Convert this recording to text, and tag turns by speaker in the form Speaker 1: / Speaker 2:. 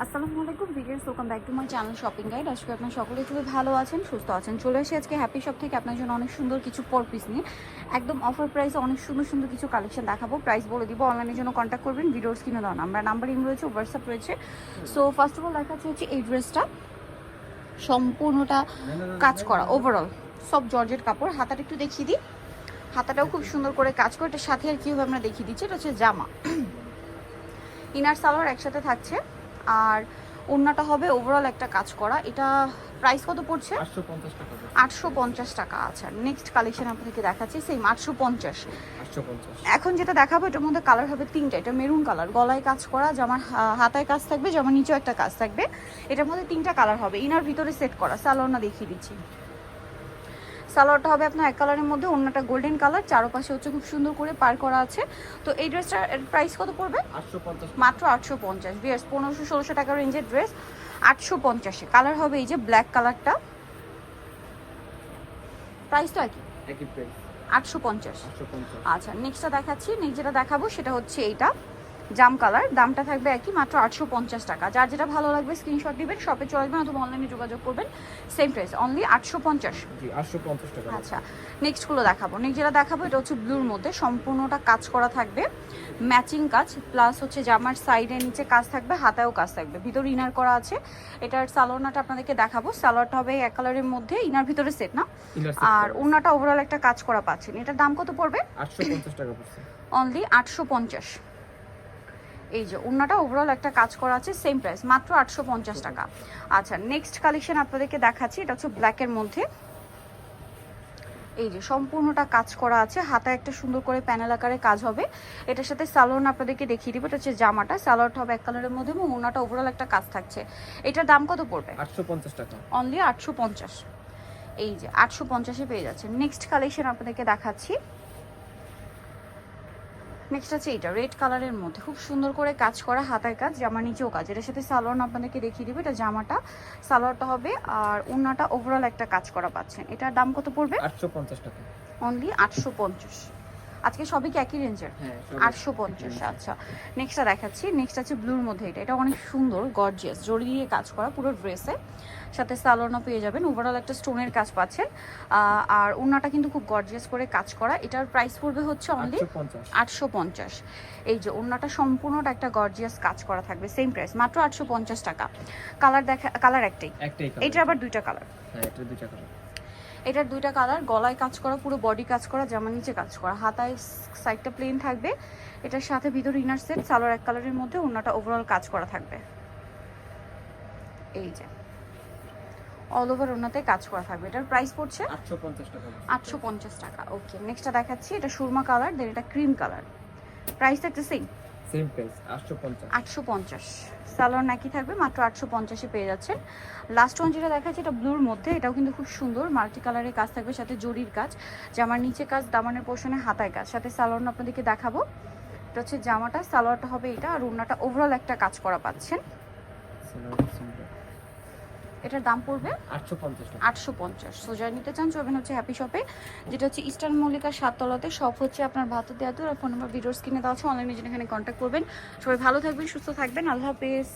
Speaker 1: আসসালামু আলাইকুম videos welcome back to my channel shopping guide আজকে আপনার সকলে খুবই ভালো আছেন, সুস্থ আছেন, চলে এসে আজকে হ্যাপি শপ থেকে আপনার জন্য অনেক সুন্দর কিছু পর পিস নিয়ে। একদম অফার প্রাইসে অনেক সুন্দর সুন্দর কিছু কালেকশন দেখাবো। প্রাইস বলে দিব অনলাইনের জন্য কন্ট্যাক্ট করবেন ভিডিওস কিনে দেওয়া নাম্বার নাম্বার ইন রয়েছে হোয়াটসঅ্যাপ রয়েছে। সো ফার্স্ট অফ অল দেখাচ্ছে হচ্ছে এই ড্রেসটা সম্পূর্ণটা কাজ করা ওভারঅল সব জর্জেট কাপড়। হাতাটা একটু দেখিয়ে দিই। হাতাটাও খুব সুন্দর করে কাজ করে। এটার সাথে আর কি হবে আমরা দেখিয়ে দিচ্ছি। এটা হচ্ছে জামা। ইনার সালোয়ার একসাথে থাকছে। আর ওড়নাটা হবে ওভারঅল একটা কাজ করা। এটা প্রাইস কত পড়ছে?
Speaker 2: আটশো পঞ্চাশ টাকা
Speaker 1: আচ্ছা। নেক্সট কালেকশন আপনাদেরকে দেখাচ্ছি সেম আটশো পঞ্চাশ। এখন যেটা দেখাবো এটার মধ্যে কালার হবে তিনটা। এটা মেরুন কালার গলায় কাজ করা জামার হাতায় কাজ থাকবে জামার নিচেও একটা কাজ থাকবে। এটার মধ্যে তিনটা কালার হবে ইনার ভিতরে সেট করা। স্যালোনা দেখিয়ে দিচ্ছি। সালোয়ারটা হবে আপনার এক কালারের মধ্যে অন্যটা গোল্ডেন কালার চারপাশে হচ্ছে খুব সুন্দর করে পার করা আছে। তো এই ড্রেসটার প্রাইস কত পড়বে? মাত্র আটশো পঞ্চাশ। বিয়ার্স পনেরোশো ষোলোশো টাকার রেঞ্জের ড্রেস আটশো পঞ্চাশে। কালার হবে এই যে ব্ল্যাক কালারটা প্রাইস তো একই?
Speaker 2: একই প্রাইস
Speaker 1: আটশো পঞ্চাশ। আচ্ছা নেক্সটটা দেখাচ্ছি। নেক্সট যেটা দেখাবো সেটা হচ্ছে এইটা। জাম কালার দামটা থাকবে একই মাত্র আটশো পঞ্চাশ টাকা। যার যেটা ভালো লাগবে স্ক্রিনশট দিবেন শপে চলে আসবেন অথবা অনলাইনে যোগাযোগ করবেন। সেম প্রাইস অনলি আটশো পঞ্চাশ।
Speaker 2: আটশো পঞ্চাশ টাকা
Speaker 1: আচ্ছা নেক্সটগুলো দেখাবো। নেক্সট যেটা দেখাবো এটা হচ্ছে ব্লুর মধ্যে সম্পূর্ণটা কাজ করা থাকবে। ম্যাচিং কাজ প্লাস হচ্ছে জামার সাইডে নিচে কাজ থাকবে হাতায়ও কাজ থাকবে। ভিতরে ইনার করা আছে। এটার সালোয়ারটা আপনাদেরকে দেখাবো। সালোয়ারটা হবে এক কালারের মধ্যে ইনার ভিতরে সেট না? আর ওনাটা ওভারঅল একটা কাজ করা পাচ্ছেন। এটার দাম কত পড়বে?
Speaker 2: আটশো পঞ্চাশ টাকা পড়ছে।
Speaker 1: অনলি আটশো পঞ্চাশ। এই যে ওনাটা ওভারঅল একটা কাজ করা আছে সেম প্রাইস মাত্র আটশো পঞ্চাশ টাকা। আচ্ছা নেক্সট কালেকশন আপনাদেরকে দেখাচ্ছি এটা হচ্ছে ব্ল্যাকের মধ্যে। এই যে সম্পূর্ণটা কাজ করা আছে হাতায় একটা সুন্দর করে প্যানেল আকারে কাজ হবে। এটার সাথে সালোয়ার আপনাদেরকে দেখিয়ে দিব এটা হচ্ছে জামাটা সালোয়ারটা হবে এক কালারের মধ্যে এবং ওনাটা ওভারঅল একটা কাজ থাকছে। এটার দাম কত পড়বে?
Speaker 2: আটশো পঞ্চাশ টাকা।
Speaker 1: অনলি আটশো পঞ্চাশ। এই যে আটশো পঞ্চাশে পেয়ে যাচ্ছে। নেক্সট কালেকশন আপনাদেরকে দেখাচ্ছি। নেক্সট আছে এটা রেড কালারের মধ্যে। খুব সুন্দর করে কাজ করা হাতায় কাজ জামার নিচেও কাজ। এটার সাথে সালোয়ার আপনাদেরকে দেখিয়ে দিবে এটা জামাটা সালোয়ারটা হবে আর ওনাটা ওভারঅল একটা কাজ করা পাচ্ছেন। এটার দাম কত পড়বে?
Speaker 2: আটশো পঞ্চাশ টাকা।
Speaker 1: অনলি আটশো পঞ্চাশ। আজকে সবই কি একই রেঞ্জের?
Speaker 2: হ্যাঁ
Speaker 1: আটশো পঞ্চাশ আচ্ছা। নেক্সটটা দেখাচ্ছি। নেক্সট আছে ব্লুর মধ্যে এটা। এটা অনেক সুন্দর গর্জিয়াস জড়ি দিয়ে কাজ করা পুরো ড্রেসে সাথে সালোনা পেয়ে যাবেন। ওভারঅল একটা স্টোনের কাজ পাচ্ছেন। আর ওনাটা কিন্তু খুব গর্জিয়াস করে কাজ করা। এটার প্রাইস পড়বে হচ্ছে অনলি
Speaker 2: আটশো পঞ্চাশ।
Speaker 1: এই যে ওনাটা সম্পূর্ণটা একটা গর্জিয়াস কাজ করা থাকবে সেম প্রাইস মাত্র আটশো পঞ্চাশ টাকা। কালার দেখা কালার একটাই।
Speaker 2: একটাই
Speaker 1: এটা আবার দুইটা কালার
Speaker 2: হ্যাঁ এটা দুইটা কালার
Speaker 1: এটার দুইটা কালার গলায় কাজ করা পুরো বডি কাজ করা জামার নিচে কাজ করা। হাতায় সাইডটা প্লেন থাকবে। এটার সাথে ভিতর ইনার সেট সালোয়ার এক কালারের মধ্যে ওনাটা ওভারঅল কাজ করা থাকবে। এই যে। অল ওভার ওনাতে কাজ করা থাকবে। এটার প্রাইস পড়ছে
Speaker 2: আটশো পঞ্চাশ টাকা।
Speaker 1: আটশো পঞ্চাশ টাকা। ওকে নেক্সটটা দেখাচ্ছি। এটা সুরমা কালার দেন এটা ক্রিম কালার। প্রাইস একটা সেম
Speaker 2: সেম প্রাইস
Speaker 1: সালোয়ার নাকি থাকবে মাত্র আটশো পঞ্চাশে পেয়ে যাচ্ছেন লাস্ট ওয়ান যেটা দেখাচ্ছি এটা ব্লুর মধ্যে এটাও কিন্তু খুব সুন্দর মাল্টি কালারের কাজ থাকবে সাথে জরির কাজ। জামার নিচে কাজ দামানের পোষণে হাতায় কাজ। সাথে সালোয়ার আপনাদেরকে দেখাবো। এটা হচ্ছে জামাটা সালোয়ারটা হবে এটা আর ওড়নাটা ওভারঅল একটা কাজ করা পাচ্ছেন। এটার দাম পড়বে
Speaker 2: আটশো পঞ্চাশ
Speaker 1: আটশো পঞ্চাশ। সো যারা নিতে চান চলবেন হচ্ছে হ্যাপি শপে যেটা হচ্ছে ইস্টার্ন মল্লিকার সাততলাতে। শপ হচ্ছে আপনার ভাত দেওয়া আর ফোন নাম্বার ভিডিওর স্ক্রিনে দেওয়া আছে। অনলাইনে যেখানে কন্ট্যাক্ট করবেন। সবাই ভালো থাকবেন সুস্থ থাকবেন। আল্লাহ হাফেজ।